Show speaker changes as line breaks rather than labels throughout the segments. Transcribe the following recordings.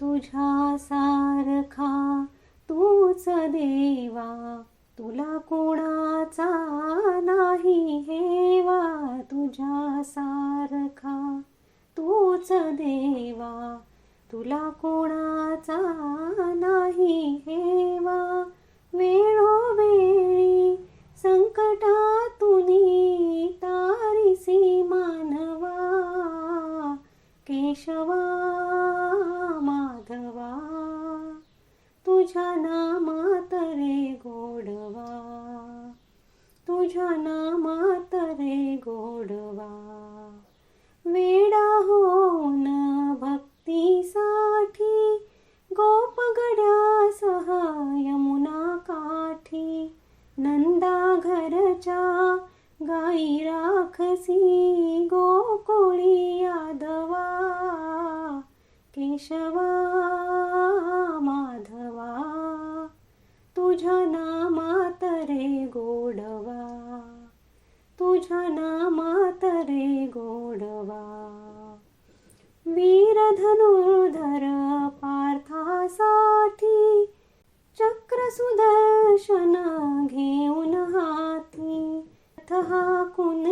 तुझ्या सारखा तूच देवा. तुला कोणाचा नाही हेवा. तुझ्या सारखा तूच देवा. तुला कोणाचा तुझ्या नामात रे गोडवा. वेडा होऊन भक्तीसाठी गोपगड्यासह यमुना काठी. नंदा घरच्या गाई राखसी गोकुळी यादवा. केशवा रे गोडवा वीर धनुर्धर पार्थासाठी चक्र सुदर्शन घेऊन हाती. रथ हाकून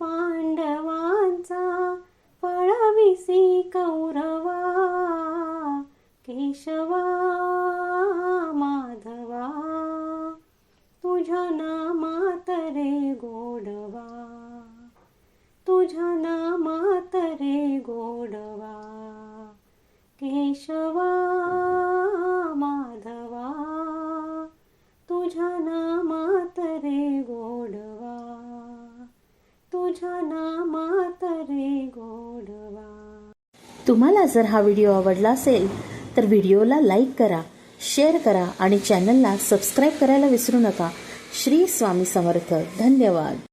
पांडवांचा पळविसी कौरवा. केशवा माधवा तुझ्या नामात रे गोडवा. तुझ्या नामात रे गोडवा केशवा माधवा. तुझ्या नामात रे गोडवा तुझ्या नामात रे गोडवा.
तुम्हाला जर हा व्हिडिओ आवडला असेल तर व्हिडिओला लाईक करा शेअर करा आणि चॅनलला सबस्क्राईब करायला विसरू नका. श्री स्वामी समर्थ. धन्यवाद.